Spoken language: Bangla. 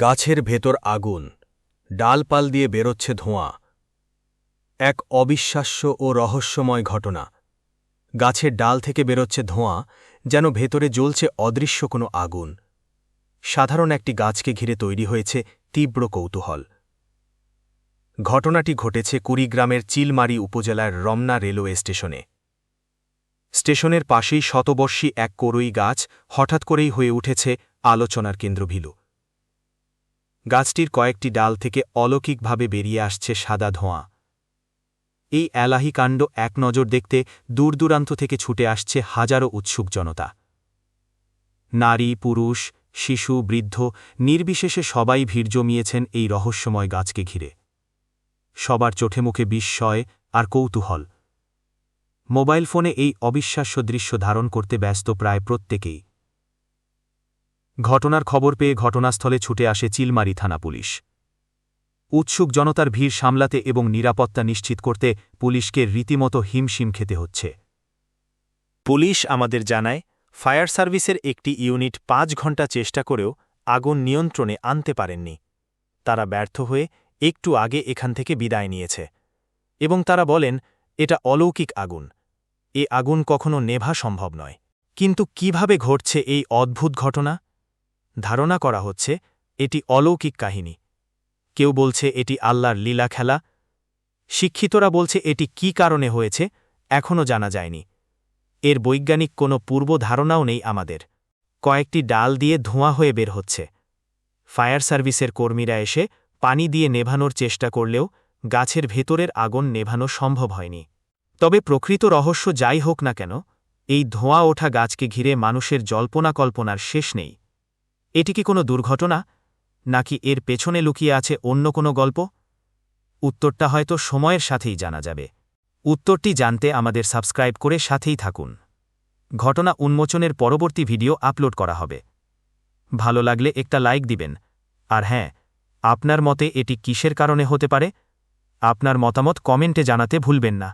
গাছের ভেতর আগুন, ডালপাল দিয়ে বেরোচ্ছে ধোঁয়া। এক অবিশ্বাস্য ও রহস্যময় ঘটনা। গাছের ডাল থেকে বেরোচ্ছে ধোঁয়া, যেন ভেতরে জ্বলছে অদৃশ্য কোনো আগুন। সাধারণ একটি গাছকে ঘিরে তৈরি হয়েছে তীব্র কৌতূহল। ঘটনাটি ঘটেছে কুড়িগ্রামের চিলমারি উপজেলার রমনা রেলওয়ে স্টেশনে। স্টেশনের পাশেই শতবর্ষী এক করই গাছ হঠাৎ করেই হয়ে উঠেছে আলোচনার কেন্দ্রভিলু গাছটির কয়েকটি ডাল থেকে অলৌকিকভাবে বেরিয়ে আসছে সাদা ধোঁয়া। এই এলাহি কাণ্ড এক নজর দেখতে দূরদূরান্ত থেকে ছুটে আসছে হাজারো উৎসুক জনতা। নারী, পুরুষ, শিশু, বৃদ্ধ, নির্বিশেষে সবাই ভিড় জমিয়েছেন এই রহস্যময় গাছকে ঘিরে। সবার চোখে মুখে বিস্ময় আর কৌতূহল। মোবাইল ফোনে এই অবিশ্বাস্য দৃশ্য ধারণ করতে ব্যস্ত প্রায় প্রত্যেকেই। ঘটনার খবর পেয়ে ঘটনাস্থলে ছুটে আসে চিলমারি থানা পুলিশ। উৎসুক জনতার ভিড় সামলাতে এবং নিরাপত্তা নিশ্চিত করতে পুলিশকে রীতিমতো হিমশিম খেতে হচ্ছে। পুলিশ আমাদের জানায়, ফায়ার সার্ভিসের একটি ইউনিট পাঁচ ঘণ্টা চেষ্টা করেও আগুন নিয়ন্ত্রণে আনতে পারেননি। তারা ব্যর্থ হয়ে একটু আগে এখান থেকে বিদায় নিয়েছে এবং তারা বলেন, এটা অলৌকিক আগুন। এ আগুন কখনো নেভা সম্ভব নয়। কিন্তু কীভাবে ঘটছে এই অদ্ভুত ঘটনা? ধারণা করা হচ্ছে, এটি অলৌকিক কাহিনী। কেউ বলছে এটি আল্লাহর লীলা খেলা। শিক্ষিতরা বলছে এটি কি কারণে হয়েছে, এখনও জানা যায়নি। এর বৈজ্ঞানিক কোনো পূর্ব ধারণাও নেই আমাদের। কয়েকটি ডাল দিয়ে ধোঁয়া হয়ে বের হচ্ছে। ফায়ার সার্ভিসের কর্মীরা এসে পানি দিয়ে নেভানোর চেষ্টা করলেও গাছের ভেতরের আগুন নেভানো সম্ভব হয়নি। তবে প্রকৃত রহস্য যাই হোক না কেন, এই ধোঁয়া ওঠা গাছকে ঘিরে মানুষের জল্পনা কল্পনার শেষ নেই। এটি কি কোনো দুর্ঘটনা, নাকি এর পেছনে লুকিয়ে আছে অন্য কোনো গল্প? উত্তরটা হয়তো সময়ের সাথেই জানা যাবে। উত্তরটি জানতে আমাদের সাবস্ক্রাইব করে সাথেই থাকুন। ঘটনা উন্মোচনের পরবর্তী ভিডিও আপলোড করা হবে। ভালো লাগলে একটা লাইক দিবেন। আর হ্যাঁ আপনার মতে এটি কিসের কারণে হতে পারে? আপনার মতামত কমেন্টে জানাতে ভুলবেন না।